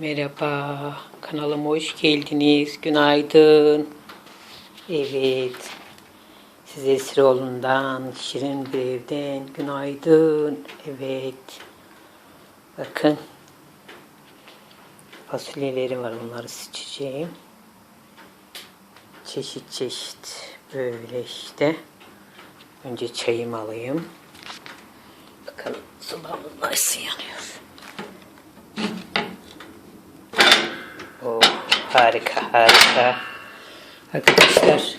Merhaba, kanalıma hoş geldiniz. Günaydın. Evet, size Esroğlu'ndan, Şirin bir evden günaydın. Evet, bakın fasulyeleri var, onları seçeceğim. Çeşit çeşit, böyle işte. Önce çayımı alayım. Bakalım sobamız nasıl yanıyor. Harika harika. Arkadaşlar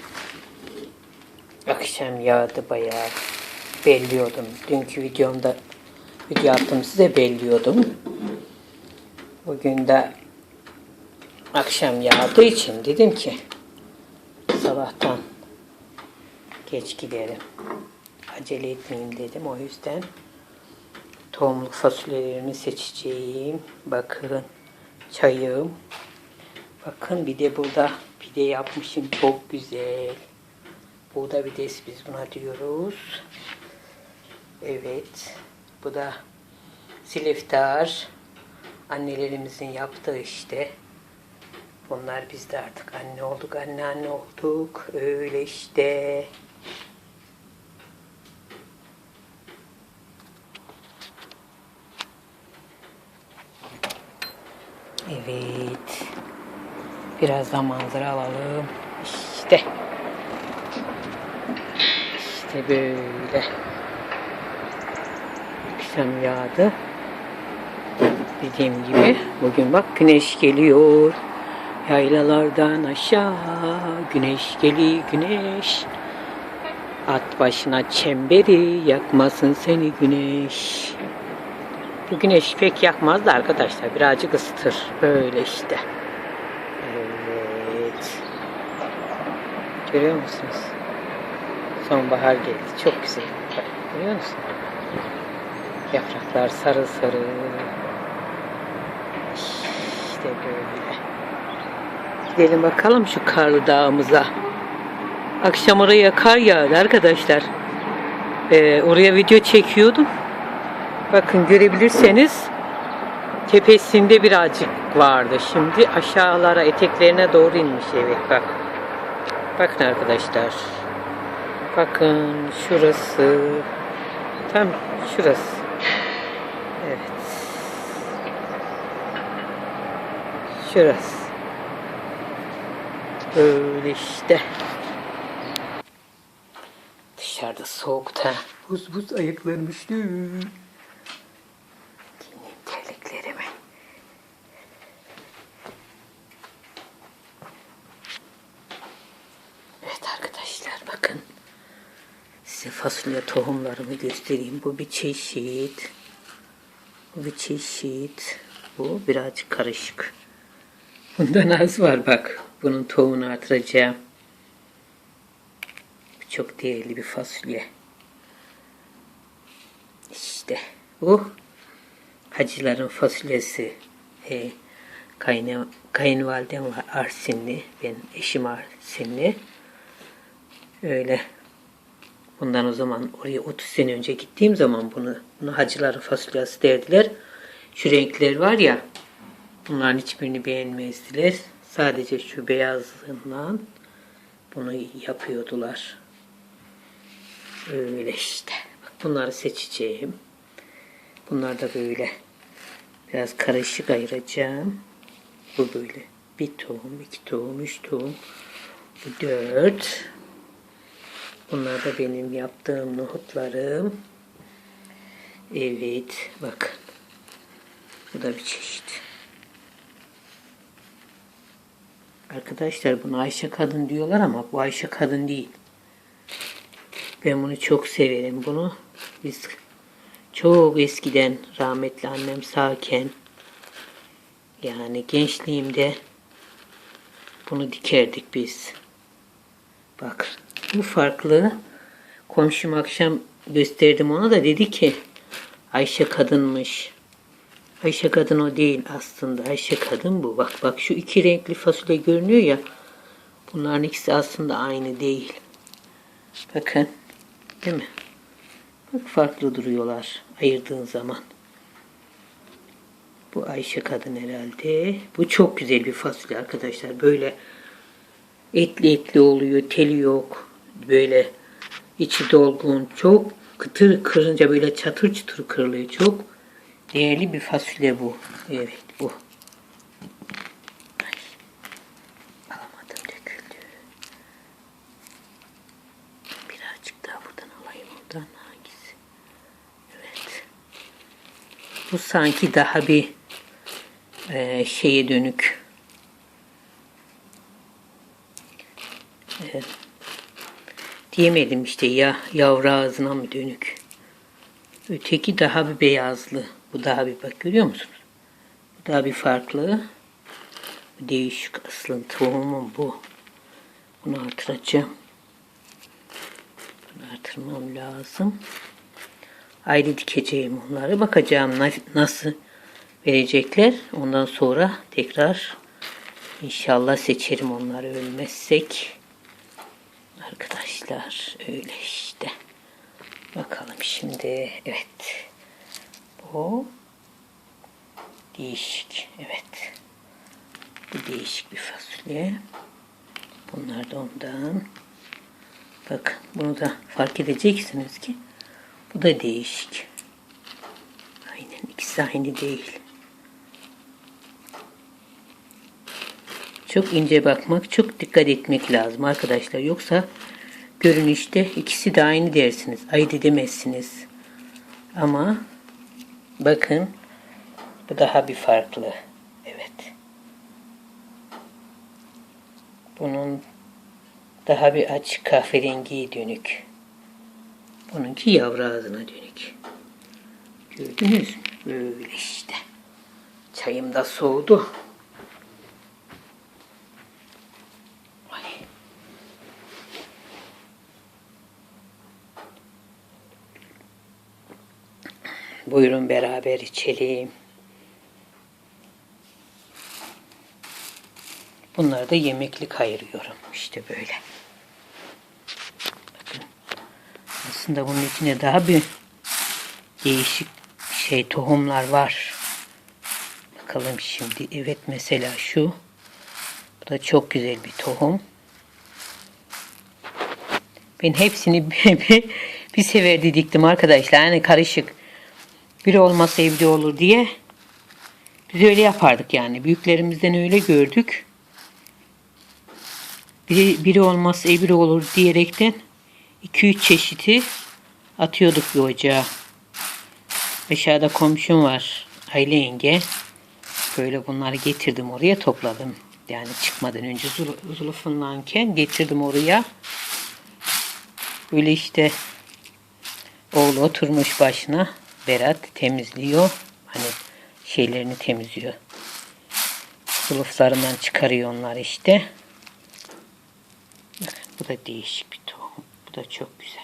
akşam yağdı bayağı. Belliyordum. Dünkü videomda video yaptım size belliyordum. Bugün de akşam yağdığı için dedim ki sabahtan geç giderim. Acele etmeyeyim dedim o yüzden tohumluk fasulyelerimi seçeceğim. Bakın çayım. Bakın bir de burada pide yapmışım. Çok güzel. Buğda pidesi biz buna diyoruz. Evet. Bu da siliftar. Annelerimizin yaptığı işte. Bunlar biz de artık anne olduk, anneanne olduk. Öyle işte. Evet. Birazdan manzara alalım. İşte. İşte böyle. Akşam yağdı. Dediğim gibi bugün bak güneş geliyor. Yaylalardan aşağı güneş geliyor güneş. At başına çemberi yakmasın seni güneş. Bu güneş pek yakmaz da arkadaşlar birazcık ısıtır. Böyle işte. Evet. Görüyor musunuz? Sonbahar geldi. Çok güzel. Bak, görüyor musun? Yapraklar sarı sarı. İşte böyle. Gidelim bakalım şu karlı dağımıza. Akşam oraya kar yağdı arkadaşlar. Ee, oraya video çekiyordum. Bakın görebilirseniz tepesinde birazcık vardı. Şimdi aşağılara eteklerine doğru inmiş evet bak. Bakın arkadaşlar. Bakın şurası. Tam şurası. Evet. Şurası. Böyle işte. Dışarıda soğukta. Buz buz ayaklarım üşüdü. Giyineyim terliklerimi. Evet arkadaşlar bakın. Size fasulye tohumlarımı göstereyim. Bu bir çeşit. Bu bir çeşit. Bu birazcık karışık. Bundan az var bak. Bunun tohumunu artıracağım. Çok değerli bir fasulye. İşte bu hacıların fasulyesi. E, kayne, kayınvalidem var Arsinli. Ben eşim Arsinli. Öyle. Bundan o zaman oraya 30 sene önce gittiğim zaman bunu, bunu hacıların fasulyesi derdiler. Şu renkler var ya bunların hiçbirini beğenmezdiler. Sadece şu beyazlığından bunu yapıyordular. Öyle işte. Bak bunları seçeceğim. Bunlar da böyle biraz karışık ayıracağım. Bu böyle bir tohum, iki tohum, üç tohum. Bu dört. Bunlar da benim yaptığım nohutlarım. Evet, bakın. Bu da bir çeşit. Arkadaşlar bunu Ayşe kadın diyorlar ama bu Ayşe kadın değil. Ben bunu çok severim. Bunu biz çok eskiden rahmetli annem sağken yani gençliğimde bunu dikerdik biz. Bak bu farklı. Komşum akşam gösterdim ona da dedi ki Ayşe kadınmış. Ayşe kadın o değil aslında. Ayşe kadın bu. Bak bak şu iki renkli fasulye görünüyor ya. Bunların ikisi aslında aynı değil. Bakın. Değil mi? Bak farklı duruyorlar ayırdığın zaman. Bu Ayşe kadın herhalde. Bu çok güzel bir fasulye arkadaşlar. Böyle etli etli oluyor. Teli yok. Böyle içi dolgun. Çok kıtır kırınca böyle çatır çatır kırılıyor. Çok değerli bir fasulye bu. Evet bu. Alamadım döküldü. Birazcık daha buradan alayım. Oradan hangisi? Evet. Bu sanki daha bir e, şeye dönük. E, diyemedim işte ya yavru ağzına mı dönük. Öteki daha bir beyazlı. Bu daha bir bak görüyor musunuz? Bu daha bir farklı. Değişik aslında tohumum bu. Bunu artıracağım. Bunu artırmam lazım. Ayrı dikeceğim onları. Bakacağım na- nasıl verecekler. Ondan sonra tekrar inşallah seçerim onları ölmezsek. Arkadaşlar öyle işte. Bakalım şimdi. Evet. Bu değişik. Evet. Bu değişik bir fasulye. Bunlar da ondan. Bakın bunu da fark edeceksiniz ki bu da değişik. Aynen ikisi aynı değil. Çok ince bakmak, çok dikkat etmek lazım arkadaşlar. Yoksa görünüşte ikisi de aynı dersiniz. Ayırt edemezsiniz. Ama bakın bu daha bir farklı. Evet. Bunun daha bir açık kahverengiye dönük. Bununki yavru ağzına dönük. Gördünüz mü? Böyle işte. Çayım da soğudu. Buyurun beraber içelim. Bunları da yemeklik ayırıyorum. İşte böyle. Bakın. Aslında bunun içine daha bir değişik şey tohumlar var. Bakalım şimdi. Evet mesela şu. Bu da çok güzel bir tohum. Ben hepsini bir, bir seferde diktim arkadaşlar. Yani karışık. Biri olmasa evde olur diye. Biz öyle yapardık yani. Büyüklerimizden öyle gördük. Biri, biri olmazsa biri olur diyerekten 2-3 çeşiti atıyorduk bir ocağa. Aşağıda komşum var. Aile yenge. Böyle bunları getirdim oraya topladım. Yani çıkmadan önce zul zulufunlanken getirdim oraya. Böyle işte oğlu oturmuş başına. Berat temizliyor. Hani şeylerini temizliyor. Zuluflarından çıkarıyor onlar işte. Bu da değişik bir tohum. Bu da çok güzel.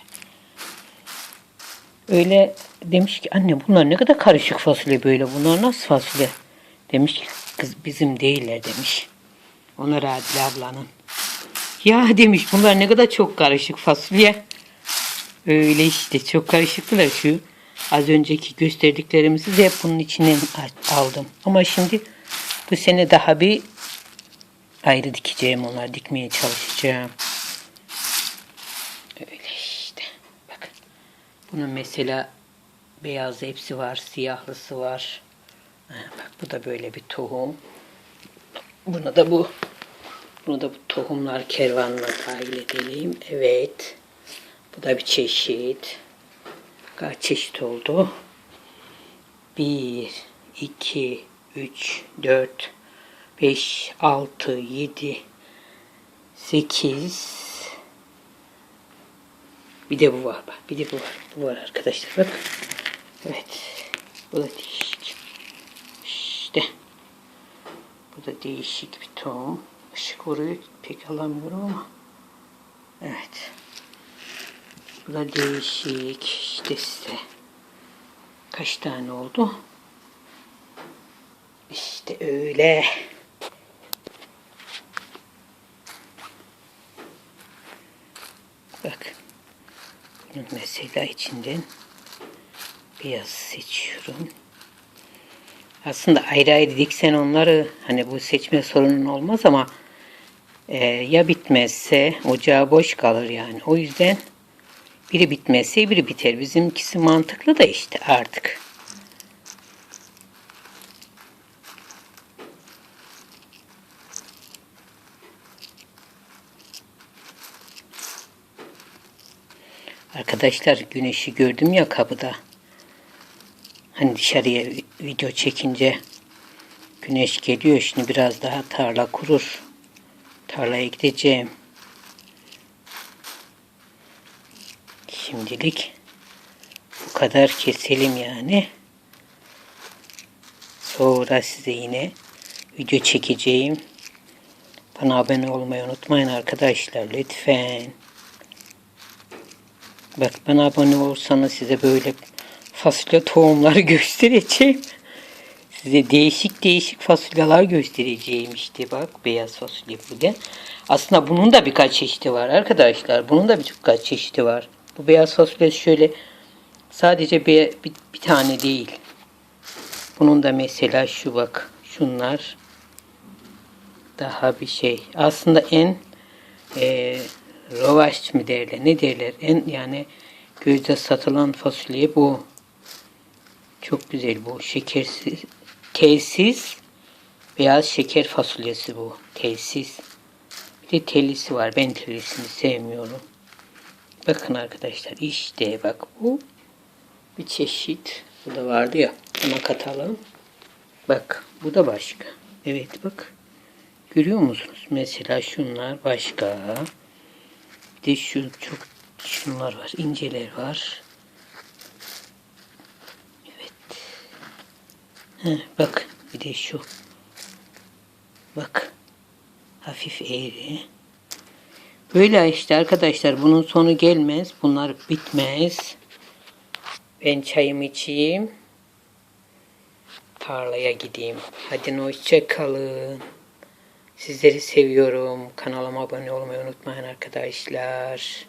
Öyle demiş ki anne bunlar ne kadar karışık fasulye böyle. Bunlar nasıl fasulye? Demiş ki kız bizim değiller demiş. Onlar Adile ablanın. Ya demiş bunlar ne kadar çok karışık fasulye. Öyle işte çok karışıktılar şu. Az önceki gösterdiklerimizi de bunun içinden aldım. Ama şimdi bu sene daha bir ayrı dikeceğim onları dikmeye çalışacağım. Öyle işte. Bakın. Bunun mesela beyaz hepsi var, siyahlısı var. Bak bu da böyle bir tohum. Buna da bu bunu da bu tohumlar kervanına dahil edelim. Evet. Bu da bir çeşit. Kaç çeşit oldu? 1, 2, 3, 4, 5, 6, 7, 8. Bir de bu var. Bir de bu var. Bu var arkadaşlar bak. Evet. Bu da değişik. İşte. Bu da değişik bir tohum. Işık vuruyor. Pek alamıyorum ama. Evet. Bu da değişik. İşte size. Kaç tane oldu? İşte öyle. Bak. Bunun mesela içinden beyaz seçiyorum. Aslında ayrı ayrı diksen onları hani bu seçme sorunun olmaz ama e, ya bitmezse ocağı boş kalır yani. O yüzden biri bitmezse biri biter. Bizimkisi mantıklı da işte artık. Arkadaşlar güneşi gördüm ya kapıda. Hani dışarıya video çekince güneş geliyor. Şimdi biraz daha tarla kurur. Tarlaya gideceğim. Şimdilik bu kadar keselim yani. Sonra size yine video çekeceğim. Bana abone olmayı unutmayın arkadaşlar lütfen. Bak bana abone olsanız size böyle fasulye tohumları göstereceğim. Size değişik değişik fasulyeler göstereceğim işte bak beyaz fasulye burada. Aslında bunun da birkaç çeşidi var arkadaşlar. Bunun da birkaç çeşidi var. Bu beyaz fasulye şöyle sadece bir, bir, bir tane değil. Bunun da mesela şu bak şunlar daha bir şey. Aslında en e, rovaş mı derler ne derler en yani gözde satılan fasulye bu. Çok güzel bu. Şekersiz, telsiz beyaz şeker fasulyesi bu. Telsiz. Bir de tellisi var. Ben tellisini sevmiyorum. Bakın arkadaşlar işte bak bu bir çeşit. Bu da vardı ya. Buna katalım. Bak bu da başka. Evet bak. Görüyor musunuz? Mesela şunlar başka. Bir de şu çok şunlar var. inceler var. Evet. Heh, bak bir de şu. Bak. Hafif eğri. Böyle işte arkadaşlar bunun sonu gelmez. Bunlar bitmez. Ben çayımı içeyim. Tarlaya gideyim. Hadi hoşça kalın. Sizleri seviyorum. Kanalıma abone olmayı unutmayın arkadaşlar.